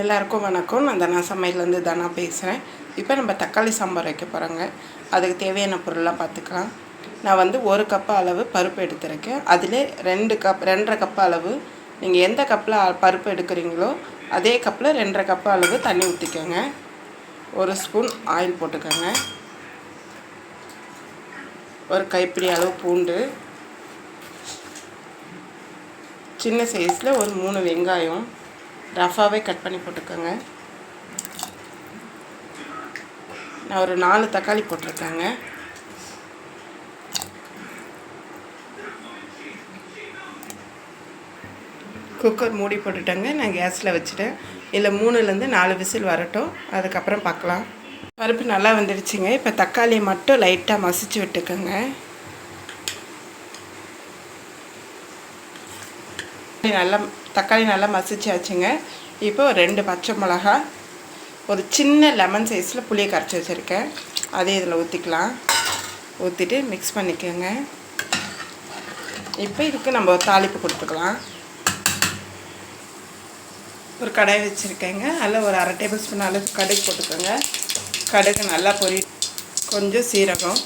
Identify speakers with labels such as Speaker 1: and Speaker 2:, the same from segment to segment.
Speaker 1: எல்லாருக்கும் வணக்கம். நான் தனா சமையல்லேருந்து தனா பேசுகிறேன். இப்போ நம்ம தக்காளி சாம்பார் வைக்க போகிறோங்க. அதுக்கு தேவையான பொருள்லாம் பார்த்துக்கலாம். நான் வந்து ஒரு கப் அளவு பருப்பு எடுத்திருக்கேன். அதில் ரெண்டு கப் ரெண்டரை கப் அளவு நீங்கள் எந்த கப்பில் பருப்பு எடுக்கிறீங்களோ அதே கப்பில் ரெண்டரை கப் அளவு தண்ணி ஊற்றிக்கோங்க. ஒரு ஸ்பூன் ஆயில் போட்டுக்கோங்க. ஒரு கைப்பிடி அளவு பூண்டு. சின்ன சைஸில் ஒரு மூணு வெங்காயம். ரஃபாகவே கட் பண்ணி போட்டுக்கோங்க. நான் ஒரு நாலு தக்காளி போட்டிருக்கேங்க. குக்கர் மூடி போட்டுட்டேங்க. நான் கேஸில் வச்சுட்டேன். இல்லை மூணுலேருந்து நாலு விசில் வரட்டும். அதுக்கப்புறம் பார்க்கலாம் பருப்பு நல்லா வந்துடுச்சுங்க இப்போ தக்காளியை மட்டும் லைட்டாக மசிச்சு விட்டுக்கோங்க. நல்லா தக்காளி நல்லா மசிச்சாச்சுங்க. இப்போ ரெண்டு பச்சை மிளகா ஒரு சின்ன லெமன் சைஸில் புளியை கரைச்சி வச்சுருக்கேன். அதே இதில் ஊற்றிக்கலாம் ஊற்றிட்டு மிக்ஸ் பண்ணிக்கோங்க. இப்போ இதுக்கு நம்ம தாளிப்பு கொடுத்துக்கலாம். ஒரு கடாய் வச்சுருக்கேங்க. அதில் ஒரு அரை டேபிள் ஸ்பூன் அளவுக்கு கடுகு போட்டுக்கோங்க. கடுகு நல்லா பொரி கொஞ்சம் சீரகம்.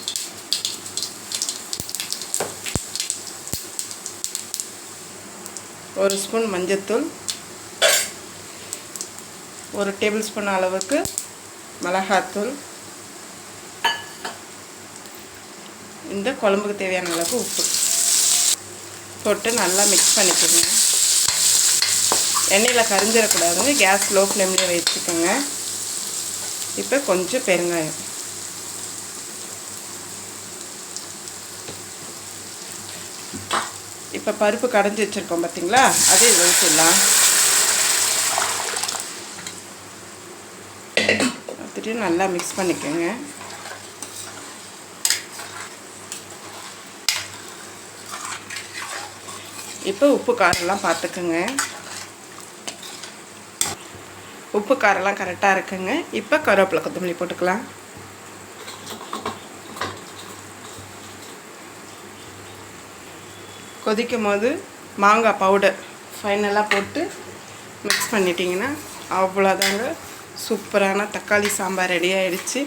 Speaker 1: ஒரு ஸ்பூன் மஞ்சத்தூள் ஒரு டேபிள் ஸ்பூன் அளவுக்கு மிளகாத்தூள் இந்த குழம்புக்கு தேவையான அளவுக்கு உப்பு போட்டு நல்லா மிக்ஸ் பண்ணிக்கோங்க. எண்ணெயில் கரிஞ்சிடக்கூடாதுங்க. கேஸ் லோ ஃப்ளேம்லேயே வச்சுக்கோங்க. இப்போ கொஞ்சம் பெருங்காயம். இப்போ பருப்பு கடைஞ்சி வச்சுருக்கோம் பார்த்தீங்களா அதே இதில் ஊற்றிடலாம் ஊற்றிட்டு நல்லா மிக்ஸ் பண்ணிக்கோங்க. இப்போ உப்பு காரெல்லாம் பார்த்துக்குங்க உப்பு காரெல்லாம் கரெக்டாக இருக்குங்க. இப்போ கருவேப்பிலை கொத்தமல்லி போட்டுக்கலாம். கொதிக்கும் போது மாங்காய் பவுடர் ஃபைனலாக போட்டு மிக்ஸ் பண்ணிட்டிங்கன்னா அவ்வளோதாங்க சூப்பரான தக்காளி சாம்பார் ரெடி ஆகிடுச்சு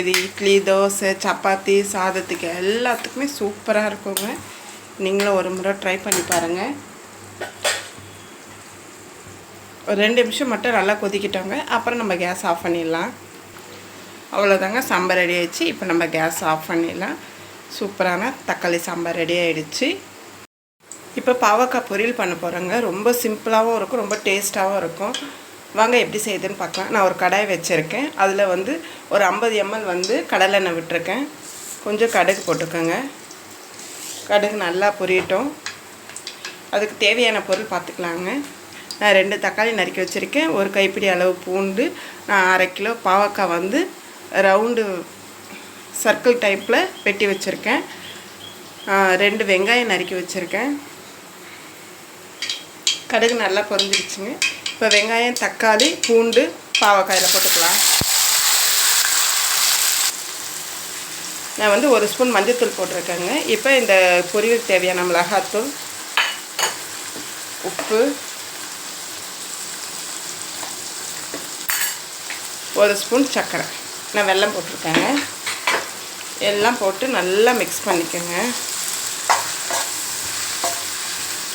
Speaker 1: இது இட்லி தோசை சப்பாத்தி சாதத்துக்கு எல்லாத்துக்குமே சூப்பராக இருக்குங்க. நீங்களும் ஒரு முறை ட்ரை பண்ணி பாருங்கள் ஒரு ரெண்டு நிமிஷம் மட்டும் நல்லா கொதிக்கிட்டோங்க. அப்புறம் நம்ம கேஸ் ஆஃப் பண்ணிடலாம். அவ்வளோதாங்க சாம்பார் ரெடி ஆகிடுச்சு இப்போ நம்ம கேஸ் ஆஃப் பண்ணிடலாம். சூப்பரான தக்காளி சாம்பார் ரெடி ஆகிடுச்சு இப்போ பாவக்காய் பொரியல் பண்ண போகிறேங்க ரொம்ப சிம்பிளாகவும் இருக்கும் ரொம்ப டேஸ்ட்டாகவும் இருக்கும். வாங்க எப்படி செய்யுதுன்னு பார்க்கலாம். நான் ஒரு கடாய் வச்சுருக்கேன். அதில் வந்து ஒரு ஐம்பது எம்எல் வந்து கடலெண்ணெய் விட்டுருக்கேன். கொஞ்சம் கடுகு போட்டுக்கோங்க. கடுகு நல்லா பொரியட்டும். அதுக்கு தேவையான பொருள் பார்த்துக்கலாங்க. நான் ரெண்டு தக்காளி நறுக்கி வச்சுருக்கேன். ஒரு கைப்பிடி அளவு பூண்டு நான் அரை கிலோ பாவக்காய் வந்து ரவுண்டு சர்க்கிள் டைப்பில் வெட்டி வச்சுருக்கேன். ரெண்டு வெங்காயம் நறுக்கி வச்சுருக்கேன். கடுகு நல்லா பொரிஞ்சிருச்சுங்க. இப்போ வெங்காயம் தக்காளி பூண்டு பாவக்காயில் போட்டுக்கலாம். நான் வந்து ஒரு ஸ்பூன் மஞ்சத்தூள் போட்டிருக்கேங்க. இப்போ இந்த பொரியலுக்கு தேவையான மிளகாத்தூள் உப்பு ஒரு ஸ்பூன் சர்க்கரை. நான் வெல்லம் போட்டிருக்கேங்க. எல்லாம் போட்டு நல்லா மிக்ஸ் பண்ணிக்கோங்க.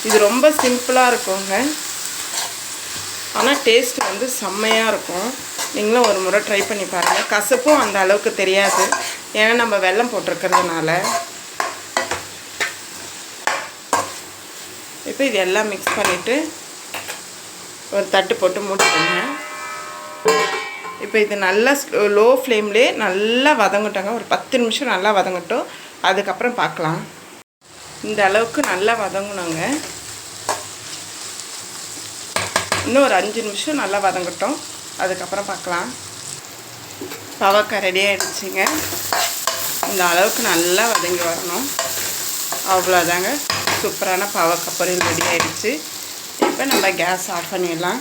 Speaker 1: இது ரொம்ப சிம்பிளாக இருக்குங்க. ஆனால் டேஸ்ட் வந்து செம்மையாக இருக்கும். நீங்களும் ஒரு முறை ட்ரை பண்ணி பாருங்கள் கசப்பும் அந்த அளவுக்கு தெரியாது. ஏன்னா நம்ம வெள்ளம் போட்டிருக்கிறதுனால. இப்போ இது எல்லாம் மிக்ஸ் பண்ணிவிட்டு ஒரு தட்டு போட்டு மூடிக்கோங்க. இப்போ இது நல்லா லோ ஃப்ளேம்லேயே நல்லா வதங்கட்டோங்க. ஒரு பத்து நிமிஷம் நல்லா வதங்கட்டும். அதுக்கப்புறம் பார்க்கலாம். இந்த அளவுக்கு நல்லா வதங்கணுங்க இன்னும் ஒரு அஞ்சு நிமிஷம் நல்லா வதங்கட்டும். அதுக்கப்புறம் பார்க்கலாம். பவக்காய் ரெடி ஆகிடுச்சிங்க இந்த அளவுக்கு நல்லா வதங்கி வரணும். அவ்வளோதாங்க சூப்பரான பவக்காய் பொரியல் ரெடி ஆகிடுச்சு இப்போ நம்ம கேஸ் ஆஃப் பண்ணிடலாம்.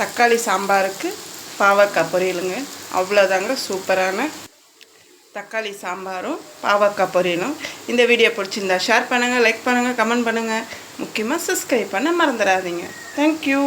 Speaker 1: தக்காளி சாம்பாருக்கு பாவக்காய் பொரியலுங்க. அவ்வளோதாங்க சூப்பரான தக்காளி சாம்பாரும் பாவக்காய் பொரியலும். இந்த வீடியோ பிடிச்சிருந்தா ஷேர் பண்ணுங்கள் லைக் பண்ணுங்கள் கமெண்ட் பண்ணுங்கள் முக்கியமாக சப்ஸ்கிரைப் பண்ண மறந்துடாதீங்க. தேங்க்யூ